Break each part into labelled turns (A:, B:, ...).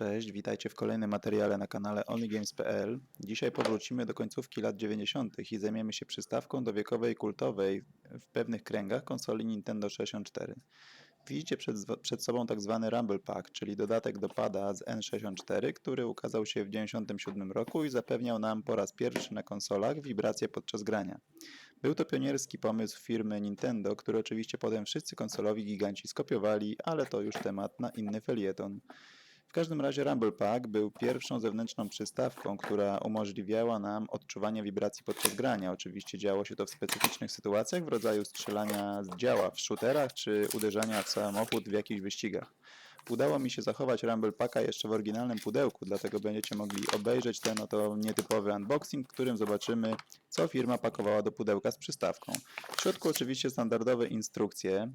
A: Cześć, witajcie w kolejnym materiale na kanale onlygames.pl. Dzisiaj powrócimy do końcówki lat 90. i zajmiemy się przystawką do wiekowej kultowej w pewnych kręgach konsoli Nintendo 64. Widzicie przed, przed sobą tak zwany Rumble Pack, czyli dodatek do pada z N64, który ukazał się w 1997 roku i zapewniał nam po raz pierwszy na konsolach wibracje podczas grania. Był to pionierski pomysł firmy Nintendo, który oczywiście potem wszyscy konsolowi giganci skopiowali, ale to już temat na inny felieton. W każdym razie Rumble Pack był pierwszą zewnętrzną przystawką, która umożliwiała nam odczuwanie wibracji podczas grania. Oczywiście działo się to w specyficznych sytuacjach w rodzaju strzelania z działa w shooterach czy uderzania w samochód w jakichś wyścigach. Udało mi się zachować Rumble Packa jeszcze w oryginalnym pudełku, dlatego będziecie mogli obejrzeć ten oto nietypowy unboxing, w którym zobaczymy, co firma pakowała do pudełka z przystawką. W środku oczywiście standardowe instrukcje,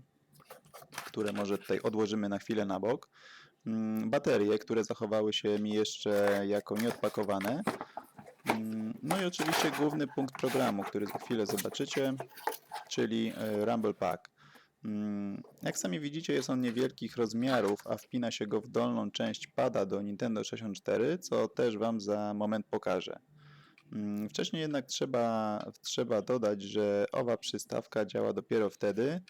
A: które może tutaj odłożymy na chwilę na bok. Mm, Baterie, które zachowały się mi jeszcze jako nieodpakowane. Mm, No i oczywiście główny punkt programu, który za chwilę zobaczycie, czyli e, Rumble Pack. Mm, Jak sami widzicie, jest on niewielkich rozmiarów, a wpina się go w dolną część pada do Nintendo 64, co też Wam za moment pokażę. Wcześniej jednak trzeba, trzeba dodać, że owa przystawka działa dopiero wtedy,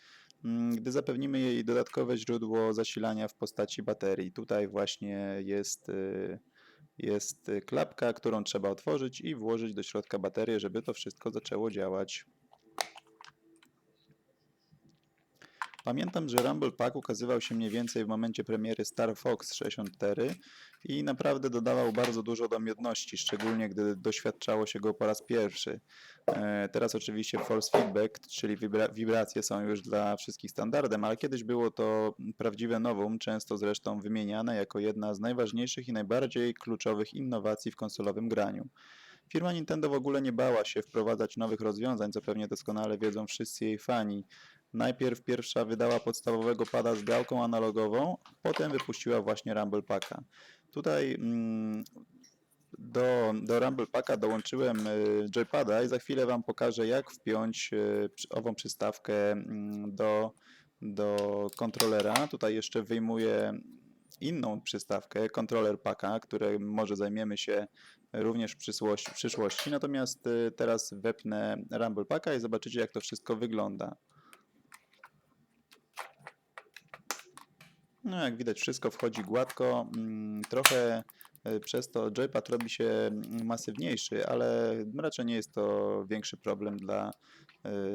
A: gdy zapewnimy jej dodatkowe źródło zasilania w postaci baterii. Tutaj właśnie jest, y, jest klapka, którą trzeba otworzyć i włożyć do środka baterię, żeby to wszystko zaczęło działać. Pamiętam, że Rumble Pack ukazywał się mniej więcej w momencie premiery Star Fox 64 i naprawdę dodawał bardzo dużo domiotności, szczególnie gdy doświadczało się go po raz pierwszy. E, Teraz oczywiście force feedback, czyli wibra- wibracje są już dla wszystkich standardem, ale kiedyś było to prawdziwe nowum, często zresztą wymieniane jako jedna z najważniejszych i najbardziej kluczowych innowacji w konsolowym graniu. Firma Nintendo w ogóle nie bała się wprowadzać nowych rozwiązań, co pewnie doskonale wiedzą wszyscy jej fani. Najpierw pierwsza wydała podstawowego pada z gałką analogową, potem wypuściła właśnie Rumble Packa. Tutaj mm, do, do Rumble Packa dołączyłem y, joypada i za chwilę Wam pokażę, jak wpiąć y, ową przystawkę mm, do, do kontrolera. Tutaj jeszcze wyjmuję inną przystawkę, kontroler packa, którym może zajmiemy się również w przyszłości, w przyszłości. Natomiast y, teraz wepnę Rumble Packa i zobaczycie, jak to wszystko wygląda. No, jak widać, wszystko wchodzi gładko. Mm, Trochę y, przez to joypad robi się masywniejszy, ale raczej nie jest to większy problem dla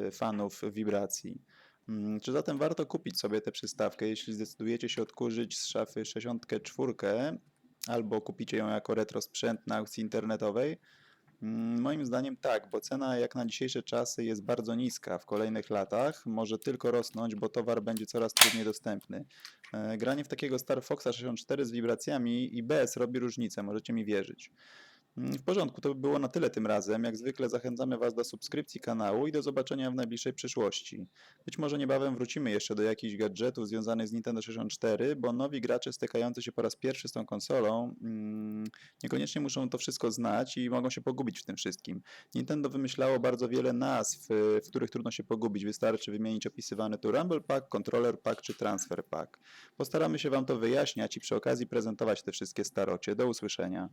A: y, fanów wibracji. Mm, Czy zatem warto kupić sobie tę przystawkę, jeśli zdecydujecie się odkurzyć z szafy 64 albo kupicie ją jako retro sprzęt na aukcji internetowej? Mm, Moim zdaniem tak, bo cena jak na dzisiejsze czasy jest bardzo niska. W kolejnych latach może tylko rosnąć, bo towar będzie coraz trudniej dostępny. E, Granie w takiego Star Foxa 64 z wibracjami i bez robi różnicę, możecie mi wierzyć. Mm, W porządku, to by było na tyle tym razem. Jak zwykle zachęcamy Was do subskrypcji kanału i do zobaczenia w najbliższej przyszłości. Być może niebawem wrócimy jeszcze do jakichś gadżetów związanych z Nintendo 64, bo nowi gracze stykający się po raz pierwszy z tą konsolą mm, niekoniecznie muszą to wszystko znać i mogą się pogubić w tym wszystkim. Nintendo wymyślało bardzo wiele nazw, y, w których trudno się pogubić. Wystarczy wymienić opisywany tu Rumble Pack, Controller Pack czy Transfer Pack. Postaramy się Wam to wyjaśniać i przy okazji prezentować te wszystkie starocie. Do usłyszenia.